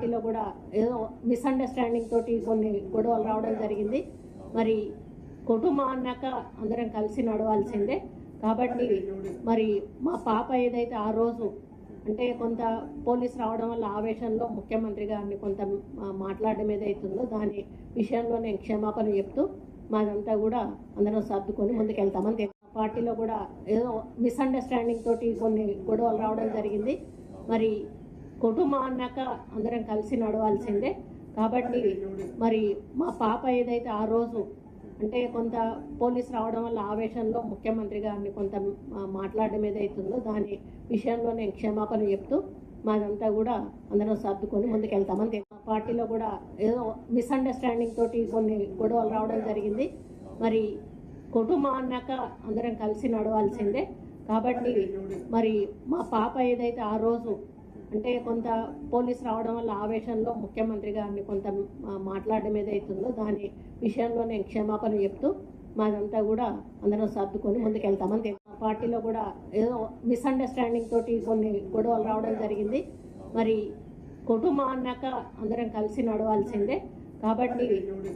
పార్టీలో కూడా ఏదో తోటి కొన్ని గొడవలు రావడం జరిగింది. మరి కుటుంబం అన్నాక అందరం కలిసి నడవాల్సిందే. కాబట్టి మరి మా పాప ఏదైతే ఆ రోజు అంటే కొంత పోలీస్ రావడం వల్ల ఆవేశంలో ముఖ్యమంత్రి గారిని కొంత మాట్లాడడం ఏదైతుందో దాని విషయంలో నేను క్షమాపణ చెప్తూ మాదంతా కూడా అందరం సర్దుకొని ముందుకెళ్తామని పార్టీలో కూడా ఏదో మిస్అండర్స్టాండింగ్ తోటి కొన్ని గొడవలు రావడం జరిగింది. మరి కుటుంబం అన్నాక అందరం కలిసి నడవాల్సిందే. కాబట్టి మరి మా పాప ఏదైతే ఆ రోజు అంటే కొంత పోలీస్ రావడం వల్ల ఆవేశంలో ముఖ్యమంత్రి గారిని కొంత మాట్లాడడం ఏదైతుందో దాని విషయంలో నేను క్షమాపణ చెప్తూ మాదంతా కూడా అందరం సర్దుకొని ముందుకెళ్తామని మా పార్టీలో కూడా ఏదో మిస్అండర్స్టాండింగ్ తోటి కొన్ని గొడవలు రావడం జరిగింది. మరి కుటుంబం అన్నాక అందరం కలిసి నడవాల్సిందే. కాబట్టి మరి మా పాప ఏదైతే ఆ రోజు అంటే కొంత పోలీస్ రావడం వల్ల ఆవేశంలో ముఖ్యమంత్రి గారిని కొంత మాట్లాడడం ఏదైతుందో దాని విషయంలో నేను క్షమాపణ చెప్తూ మాదంతా కూడా అందరం సర్దుకొని ముందుకెళ్తామని మా పార్టీలో కూడా ఏదో మిస్అండర్స్టాండింగ్ తోటి కొన్ని గొడవలు రావడం జరిగింది. మరి కుటుంబం అన్నాక అందరం కలిసి నడవాల్సిందే. కాబట్టి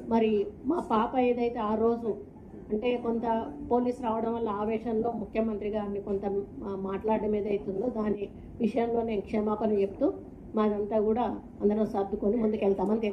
మరి మా పాప ఏదైతే ఆ రోజు అంటే కొంత పోలీస్ రావడం వల్ల ఆవేశంలో ముఖ్యమంత్రి గారిని కొంత మాట్లాడడం ఏదైతుందో దాని విషయంలో నేను క్షమాపణ చెప్తూ మాదంతా కూడా అందరం సర్దుకొని ముందుకెళ్తామని